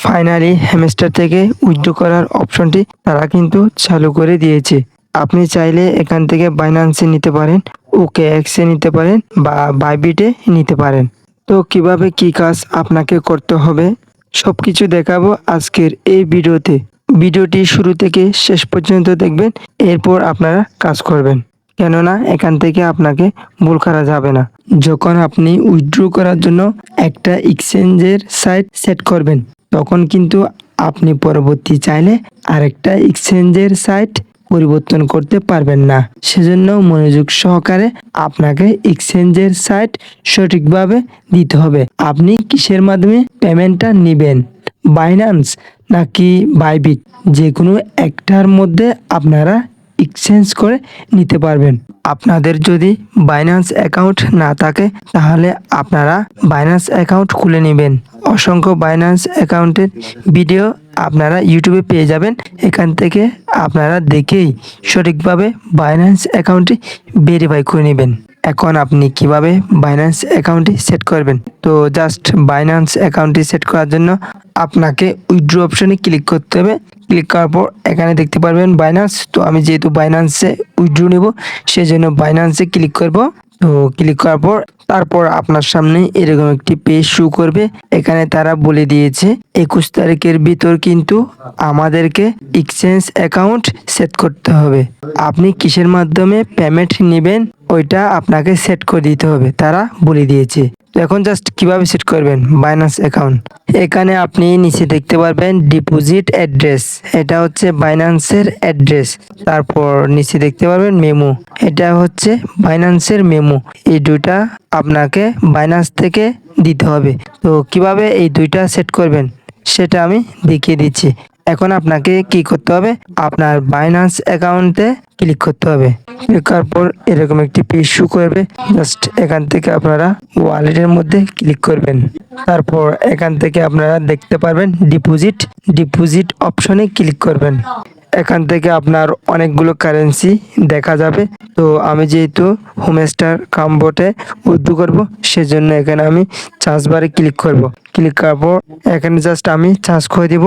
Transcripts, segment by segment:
Finally hamster থেকে withdraw করার অপশনটি তারা কিন্তু চালু করে দিয়েছে। আপনি চাইলে এখান থেকে বাইন্যান্সে নিতে পারেন ওকে এক্সে নিতে পারেন বা বাইবিটে নিতে পারেন। তো কীভাবে কি কাজ আপনাকে করতে হবে সব কিছু দেখাবো আজকের এই ভিডিওতে। ভিডিওটি শুরু থেকে শেষ পর্যন্ত দেখবেন, এরপর আপনারা কাজ করবেন। কেননা এখান থেকে আপনাকে ভুল করা যাবে না। যখন আপনি উইথড্র করার জন্য একটা এক্সচেঞ্জের সাইট সেট করবেন তখন কিন্তু আপনি পরবর্তী চাইলে আরেকটা এক্সচেঞ্জের সাইট পরিবর্তন করতে পারবেন না। সেজন্য মনোযোগ সহকারে আপনাকে এক্সচেঞ্জের সাইট সঠিকভাবে দিতে হবে। আপনি কিসের মাধ্যমে পেমেন্টটা নেবেন? বাইন্যান্স নাকি বাইবিট যে কোনো একটার মধ্যে আপনারা এক্সচেঞ্জ করে নিতে পারবেন। আপনাদের যদি বাইন্যান্স অ্যাকাউন্ট না থাকে, তাহলে আপনারা বাইন্যান্স অ্যাকাউন্ট খুলে নেবেন। অসংখ্য বাইন্যান্স অ্যাকাউন্টের ভিডিও আপনারা ইউটিউবে পেয়ে যাবেন। এখান থেকে আপনারা দেখেই সঠিকভাবে বাইন্যান্স অ্যাকাউন্টটি ভেরিফাই করে নেবেন। এখন আপনি কীভাবে বাইন্যান্স অ্যাকাউন্টটি সেট করবেন? তো জাস্ট বাইন্যান্স অ্যাকাউন্টটি সেট করার জন্য আপনাকে উইড্রো অপশনে ক্লিক করতে হবে। ক্লিক করার পর এখানে দেখতে পারবেন বাইন্যান্স তো আমি যেহেতু বাইন্যান্সে উইড্রো নেব সেই জন্য বাইন্যান্সে ক্লিক করব। তো ক্লিক করার পর তারপর আপনার সামনে এরকম একটি পেজ শু করবে। এখানে তারা বলে দিয়েছে, একুশ তারিখের ভিতর কিন্তু আমাদেরকে এক্সচেঞ্জ অ্যাকাউন্ট সেট করতে হবে। আপনি কিসের মাধ্যমে পেমেন্ট নেবেন, ওইটা আপনাকে সেট করে দিতে হবে, তারা বলে দিয়েছে। তো এখন জাস্ট কীভাবে সেট করবেন? বাইন্যান্স অ্যাকাউন্ট এখানে আপনি নিচে দেখতে পারবেন ডিপোজিট অ্যাড্রেস এটা হচ্ছে বাইন্যান্সের অ্যাড্রেস তারপর নিচে দেখতে পারবেন মেমো এটা হচ্ছে বাইন্যান্সের মেমো এই দুইটা আপনাকে বাইন্যান্স থেকে দিতে হবে। তো কীভাবে এই দুইটা সেট করবেন? সেটা আমি দেখিয়ে দিচ্ছি। এখন আপনাকে কি করতে হবে? আপনার বাইন্যান্স অ্যাকাউন্টে ক্লিক করতে হবে। ক্লিক করার পর এরকম একটি পেজ শু করবে। জাস্ট এখান থেকে আপনারা ওয়ালেটের মধ্যে ক্লিক করবেন। তারপর এখান থেকে আপনারা দেখতে পারবেন ডিপোজিট। ডিপোজিট অপশনে ক্লিক করবেন। এখান থেকে আপনার অনেকগুলো কারেন্সি দেখা যাবে। তো আমি যেহেতু হোমস্টার কামবোটে উদ্দু করব, সেজন্য এখানে আমি চার্জ বারে ক্লিক করব। ক্লিক করার পর এখানে জাস্ট আমি চার্জ করে দিব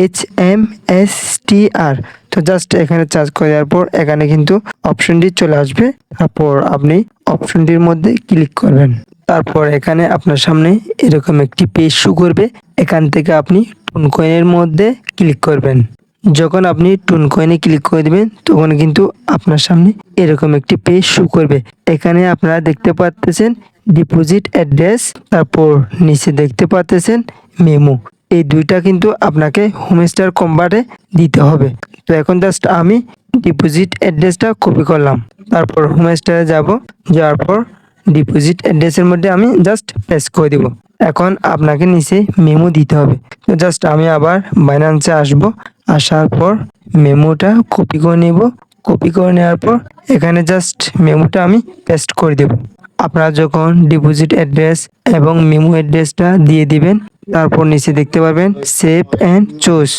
এইচ এম এস টি আর তো জাস্ট এখানে চার্জ করে দেওয়ার পর এখানে কিন্তু অপশনটি চলে আসবে। তারপর আপনি অপশনটির মধ্যে ক্লিক করবেন। তারপর এখানে আপনার সামনে এরকম একটি পেজ শু করবে। এখান থেকে আপনি টুন মধ্যে ক্লিক করবেন। যখন আপনি টুন কয়েনে ক্লিক করে দিবেন, তখন কিন্তু আপনার সামনে এরকম একটি পেজ শু করবে। এখানে আপনারা দেখতে পাচ্ছেন ডিপোজিট অ্যাড্রেস তারপর নিচে দেখতে পাচ্ছেন মেমো এই দুইটা কিন্তু আপনাকে হোমস্টার কম্বারে দিতে হবে। তো এখন জাস্ট আমি ডিপোজিট অ্যাড্রেসটা কপি করলাম। তারপর হোমস্টারে যাব, যাওয়ার পর ডিপোজিট অ্যাড্রেসের মধ্যে আমি জাস্ট পেস্ট করে দিব। এখন আপনাকে নিচে মেমো দিতে হবে। তো জাস্ট আমি আবার বাইনান্সে আসব। আসার পর মেমোটা কপি করে নেব। কপি করে নেওয়ার পর এখানে জাস্ট মেমোটা আমি পেস্ট করে দেব। আপনারা যখন ডিপোজিট অ্যাড্রেস এবং মেমো অ্যাড্রেসটা দিয়ে দিবেন, তারপর নিচে দেখতে পাবেন সেভ অ্যান্ড চুজ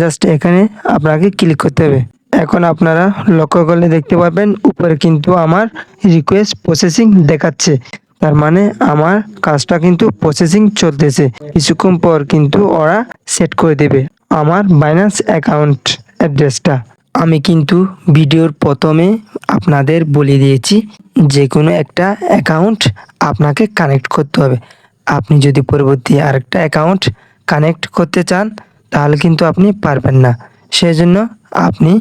জাস্ট এখানে আপনাকে ক্লিক করতে হবে। এখন আপনারা লক্ষ্য করলে দেখতে পাবেন উপরে কিন্তু আমার রিকোয়েস্ট প্রসেসিং দেখাচ্ছে। তার মানে আমার কাজটা কিন্তু প্রসেসিং চলতেছে। কিছুক্ষণ পর কিন্তু ওরা সেট করে দেবে। আমার বাইন্যান্স অ্যাকাউন্ট অ্যাড্রেসটা আমি কিন্তু ভিডিওর প্রথমে আপনাদের বলে দিয়েছি, যে কোনো একটা অ্যাকাউন্ট আপনাকে কানেক্ট করতে হবে। আপনি যদি পরবর্তী আরেকটা অ্যাকাউন্ট কানেক্ট করতে চান, তাহলে কিন্তু আপনি পারবেন না। সেজন্য আপনি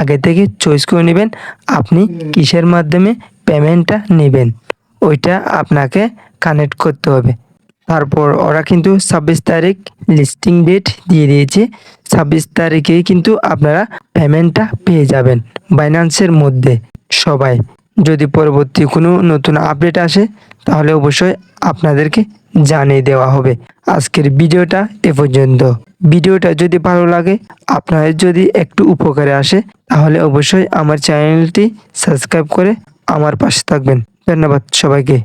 আগে থেকে চয়েস করে নেবেন, আপনি কিসের মাধ্যমে পেমেন্টটা নেবেন। ওইটা আপনাকে কানেক্ট করতে হবে। তারপর ওরা কিন্তু ছাব্বিশ তারিখ লিস্টিং ডেট দিয়ে দিয়েছে। ছাব্বিশ তারিখেই কিন্তু আপনারা পেমেন্টটা পেয়ে যাবেন বাইন্যান্সের মধ্যে সবাই। যদি পরবর্তী কোনো নতুন আপডেট আসে, তাহলে অবশ্যই আপনাদেরকে জানিয়ে দেওয়া হবে। আজকের ভিডিওটা এ পর্যন্ত। ভিডিওটা যদি ভালো লাগে, আপনাদের যদি একটু উপকারে আসে, তাহলে অবশ্যই আমার চ্যানেলটি সাবস্ক্রাইব করে আমার পাশে থাকবেন। ধন্যবাদ সবাইকে।